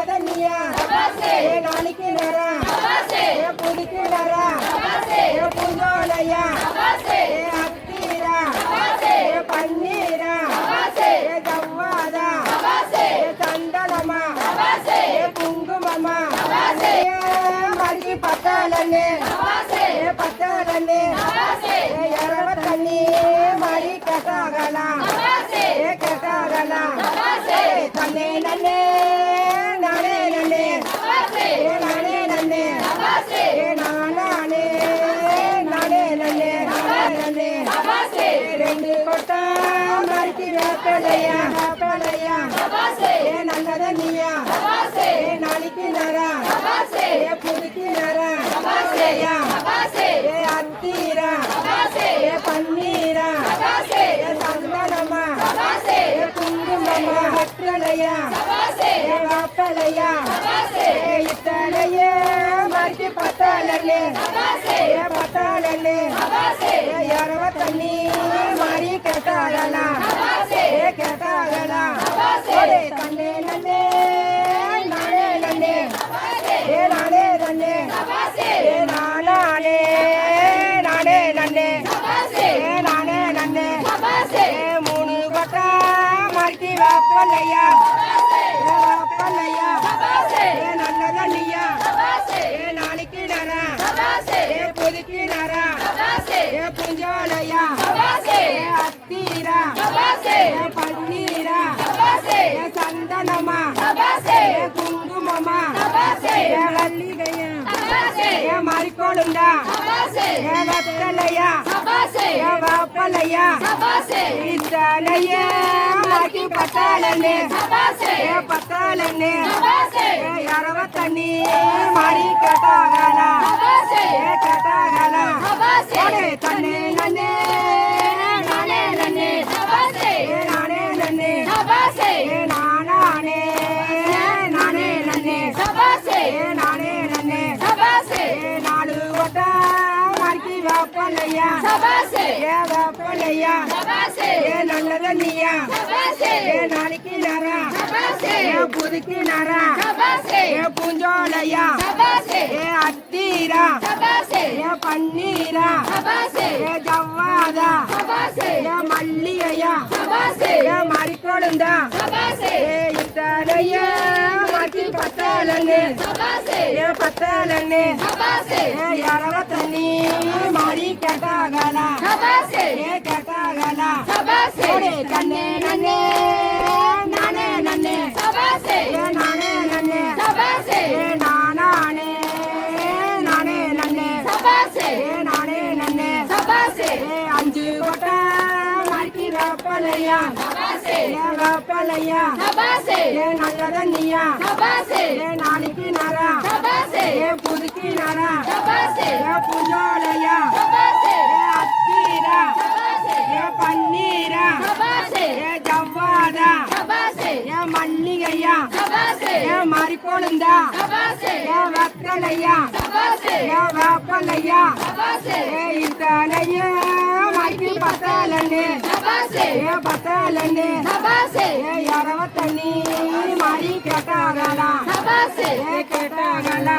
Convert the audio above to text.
கதனியா ஏ நாளைக்கு நேரம் ஏ புடிக்கு நேரம் ஏ புஞ்சோலையா ஏ அத்தீரா ஏ பன்னீரா ஏ கவ்வாதா ஏ சந்தனமா ஏ குங்குமமா ஏ மறுக்கி பத்தாலன்னு ஏ பத்தாலன்னு ஏ இரவத்தண்ணி ரெண்டு கொட்டா மறுக்கி வேப்பலையா வேப்பலையா ஏ நல்லத நீயா ஏ நாளைக்கு நரா ஏ புதுக்கி நரா ஏயா ஏ அத்தீரா ஏ பன்னீரா ஏ சந்தனமா ஏ குங்குமமா வெற்றலையா ஏ வாப்பலையா ஏ இத்தலையே மறுக்கி பத்தாளல்லே ஏ பத்தாளல்லே ஏ இரவ ஏ வாப்பலையா ஏ நல்ல தண்ணியா ஏ நாளைக்கு நரா. ஏ புதுக்கி நரா. ஏ புஞ்சோலையா. ஏ அத்தீரா. ஏ பன்னீரா ஏ சந்தனமா ஏ குங்குமமா? ஏ வள்ளிகையா? ஏ மறிக்கோளுந்தா ஏ வத்தலையா? ஏ வாப்பலையா? இத்தலையே மாக்கி பத்தாளன்னு ஏ பத்தாளன்னு ஏ இரவ வாப்பலையா ஏ வாப்பலையா ஏ நல்லத நீயா? ஏ நாளைக்கு நரா ஏ புதுக்கி நரா ஏ பூஞ்சோலையா? ஏ அத்தீரா? ஏ பன்னீரா? ஏ ஜவ்வாதா? ஏ மல்லிகையா? ஏ மறிக்கொழுந்தா? அஞ்சு கொட்டை மறுக்கி வேப்பலையா ஏ வேப்பலையா ஏ நல்லத நீயா ஏ நாளைக்கு நரா ஏ புதுக்கி நரா ஏ புஞ்சோலையா ஏ அத்தீரா ஏ பன்னீரா ஏ ஜவ்வாதா ஏ மல்லிகையா ஏ மறிக்கொழுந்தா ஏ வத்தலையா ஏ வேப்பலையா ஏ இத்தலையே மறுக்கி பத்தாளன்னு ஏ பத்தாளன்னு ஏ இரவ தண்ணி மாறி கேட்டாகலா ஏ கேட்டாகலா